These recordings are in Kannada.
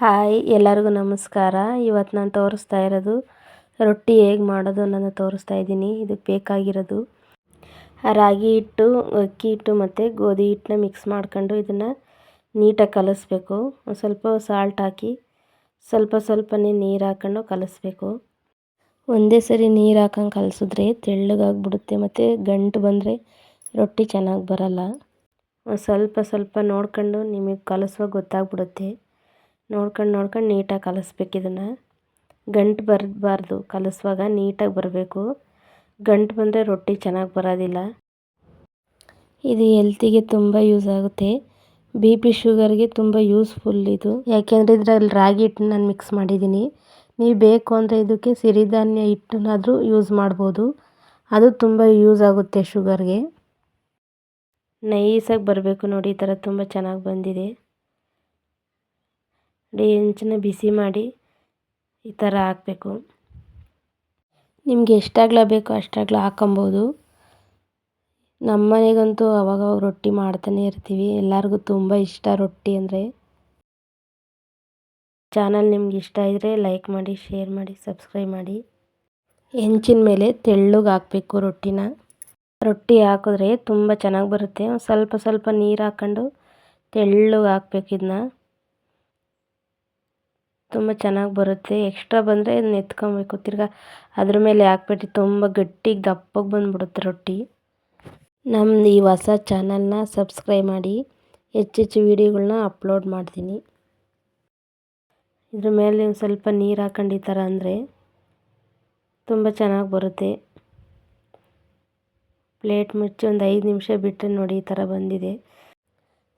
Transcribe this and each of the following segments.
ಹಾಯ್, ಎಲ್ಲರಿಗೂ ನಮಸ್ಕಾರ. ಇವತ್ತು ನಾನು ತೋರಿಸ್ತಾ ಇರೋದು ರೊಟ್ಟಿ ಹೇಗೆ ಮಾಡೋದು ಅನ್ನೋದನ್ನು ತೋರಿಸ್ತಾ ಇದ್ದೀನಿ. ಇದಕ್ಕೆ ಬೇಕಾಗಿರೋದು. ರಾಗಿ ಹಿಟ್ಟು, ಅಕ್ಕಿ ಹಿಟ್ಟು ಮತ್ತು ಗೋಧಿ ಹಿಟ್ಟನ್ನ ಮಿಕ್ಸ್ ಮಾಡ್ಕೊಂಡು ಇದನ್ನು ನೀಟಾಗಿ ಕಲಿಸ್ಬೇಕು. ಸ್ವಲ್ಪ ಸಾಲ್ಟ್ ಹಾಕಿ ಸ್ವಲ್ಪ ಸ್ವಲ್ಪನೇ ನೀರು ಹಾಕ್ಕೊಂಡು ಕಲಿಸ್ಬೇಕು. ಒಂದೇ ಸರಿ ನೀರು ಹಾಕೊಂಡು ಕಲಸಿದ್ರೆ ತೆಳ್ಳಗಾಗ್ಬಿಡುತ್ತೆ ಮತ್ತು ಗಂಟು ಬಂದರೆ ರೊಟ್ಟಿ ಚೆನ್ನಾಗಿ ಬರಲ್ಲ. ಸ್ವಲ್ಪ ಸ್ವಲ್ಪ ನೋಡ್ಕೊಂಡು ನಿಮಗೆ ಕಲಿಸುವಾಗ ಗೊತ್ತಾಗ್ಬಿಡುತ್ತೆ. ನೋಡ್ಕೊಂಡು ನೋಡ್ಕೊಂಡು ನೀಟಾಗಿ ಕಲಿಸ್ಬೇಕು ಇದನ್ನು. ಗಂಟು ಬರಬಾರ್ದು, ಕಲಿಸುವಾಗ ನೀಟಾಗಿ ಬರಬೇಕು. ಗಂಟು ಬಂದರೆ ರೊಟ್ಟಿ ಚೆನ್ನಾಗಿ ಬರೋದಿಲ್ಲ. ಇದು ಹೆಲ್ತಿಗೆ ತುಂಬ ಯೂಸ್ ಆಗುತ್ತೆ. ಬಿ ಪಿ ಶುಗರ್ಗೆ ತುಂಬ ಯೂಸ್ಫುಲ್ ಇದು. ಯಾಕೆಂದರೆ ಇದರಲ್ಲಿ ರಾಗಿ ಹಿಟ್ಟನ್ನ ನಾನು ಮಿಕ್ಸ್ ಮಾಡಿದ್ದೀನಿ. ನೀವು ಬೇಕು ಅಂದರೆ ಇದಕ್ಕೆ ಸಿರಿಧಾನ್ಯ ಹಿಟ್ಟನ್ನಾದರೂ ಯೂಸ್ ಮಾಡ್ಬೋದು. ಅದು ತುಂಬ ಯೂಸ್ ಆಗುತ್ತೆ ಶುಗರ್ಗೆ. ನೈಸಾಗಿ ಬರಬೇಕು ನೋಡಿ, ಈ ಥರ ತುಂಬ ಚೆನ್ನಾಗಿ ಬಂದಿದೆ. ಹೆಂಚನ್ನ ಬಿಸಿ ಮಾಡಿ ಈ ಥರ ಹಾಕಬೇಕು. ನಿಮಗೆ ಎಷ್ಟಾಗ್ಲ ಬೇಕೋ ಅಷ್ಟಾಗ್ಲ ಹಾಕೊಬೋದು. ನಮ್ಮ ಮನೆಗಂತೂ ಅವಾಗವಾಗ ರೊಟ್ಟಿ ಮಾಡ್ತಾನೆ ಇರ್ತೀವಿ. ಎಲ್ಲರಿಗೂ ತುಂಬ ಇಷ್ಟ ರೊಟ್ಟಿ ಅಂದರೆ. ಚಾನಲ್ ನಿಮ್ಗೆ ಇಷ್ಟ ಇದ್ದರೆ ಲೈಕ್ ಮಾಡಿ, ಶೇರ್ ಮಾಡಿ, ಸಬ್ಸ್ಕ್ರೈಬ್ ಮಾಡಿ. ಹೆಂಚಿನ ಮೇಲೆ ತೆಳ್ಳಗೆ ಹಾಕಬೇಕು ರೊಟ್ಟಿನ. ರೊಟ್ಟಿ ಹಾಕಿದ್ರೆ ತುಂಬ ಚೆನ್ನಾಗಿ ಬರುತ್ತೆ. ಸ್ವಲ್ಪ ಸ್ವಲ್ಪ ನೀರು ಹಾಕ್ಕೊಂಡು ತೆಳ್ಳಗೆ ಹಾಕ್ಬೇಕು ಇದನ್ನ ತುಂಬ ಚೆನ್ನಾಗಿ ಬರುತ್ತೆ. ಎಕ್ಸ್ಟ್ರಾ ಬಂದರೆ ಇದನ್ನ ಎತ್ಕೊಬೇಕು. ತಿರ್ಗಾ ಅದ್ರ ಮೇಲೆ ಹಾಕ್ಬಿಟ್ಟು ತುಂಬ ಗಟ್ಟಿಗೆ ದಪ್ಪಗೆ ಬಂದ್ಬಿಡುತ್ತೆ ರೊಟ್ಟಿ. ನಮ್ಮದು ಈ ಹೊಸ ಚಾನಲ್ನ ಸಬ್ಸ್ಕ್ರೈಬ್ ಮಾಡಿ. ಹೆಚ್ಚೆಚ್ಚು ವೀಡಿಯೋಗಳನ್ನ ಅಪ್ಲೋಡ್ ಮಾಡ್ತೀನಿ. ಇದ್ರ ಮೇಲೆ ಒಂದು ಸ್ವಲ್ಪ ನೀರು ಹಾಕೊಂಡು ಈ ಥರ ಅಂದರೆ ತುಂಬ ಚೆನ್ನಾಗಿ ಬರುತ್ತೆ. ಪ್ಲೇಟ್ ಮುಚ್ಚಿ ಒಂದು ಐದು ನಿಮಿಷ ಬಿಟ್ಟರೆ ನೋಡಿ ಈ ಥರ ಬಂದಿದೆ.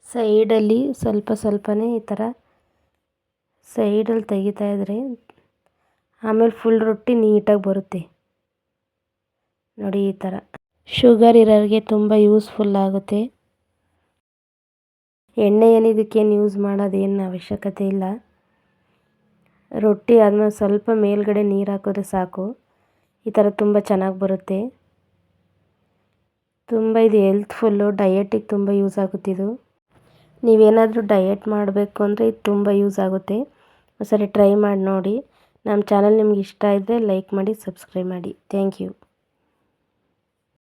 ಸೈಡಲ್ಲಿ ಸ್ವಲ್ಪ ಸ್ವಲ್ಪನೇ ಈ ಥರ ಸೈಡಲ್ಲಿ ತೆಗಿತಾ ಇದ್ದರೆ ಆಮೇಲೆ ಫುಲ್ ರೊಟ್ಟಿ ನೀಟಾಗಿ ಬರುತ್ತೆ. ನೋಡಿ ಈ ಥರ. ಶುಗರ್ ಇರೋರಿಗೆ ತುಂಬ ಯೂಸ್ಫುಲ್ ಆಗುತ್ತೆ. ಎಣ್ಣೆ ಏನಿದಕ್ಕೇನು ಯೂಸ್ ಮಾಡೋದೇನು ಅವಶ್ಯಕತೆ ಇಲ್ಲ. ರೊಟ್ಟಿ ಆದಮೇಲೆ ಸ್ವಲ್ಪ ಮೇಲ್ಗಡೆ ನೀರು ಹಾಕಿದ್ರೆ ಸಾಕು. ಈ ಥರ ತುಂಬ ಚೆನ್ನಾಗಿ ಬರುತ್ತೆ. ತುಂಬ ಇದು ಹೆಲ್ತ್ಫುಲ್ಲು ಡಯಟಿಗೆ ತುಂಬ ಯೂಸ್ ಆಗುತ್ತಿದು ನೀವೇನಾದರೂ ಡಯಟ್ ಮಾಡಬೇಕು ಅಂದರೆ ಇದು ತುಂಬ ಯೂಸ್ ಆಗುತ್ತೆ. ಸರಿ ಟ್ರೈ ಮಾಡಿ ನೋಡಿ. ನಮ್ಮ ಚಾನಲ್ ನಿಮ್ಗೆ ಇಷ್ಟ ಇದ್ದರೆ ಲೈಕ್ ಮಾಡಿ, ಸಬ್ಸ್ಕ್ರೈಬ್ ಮಾಡಿ. Thank you.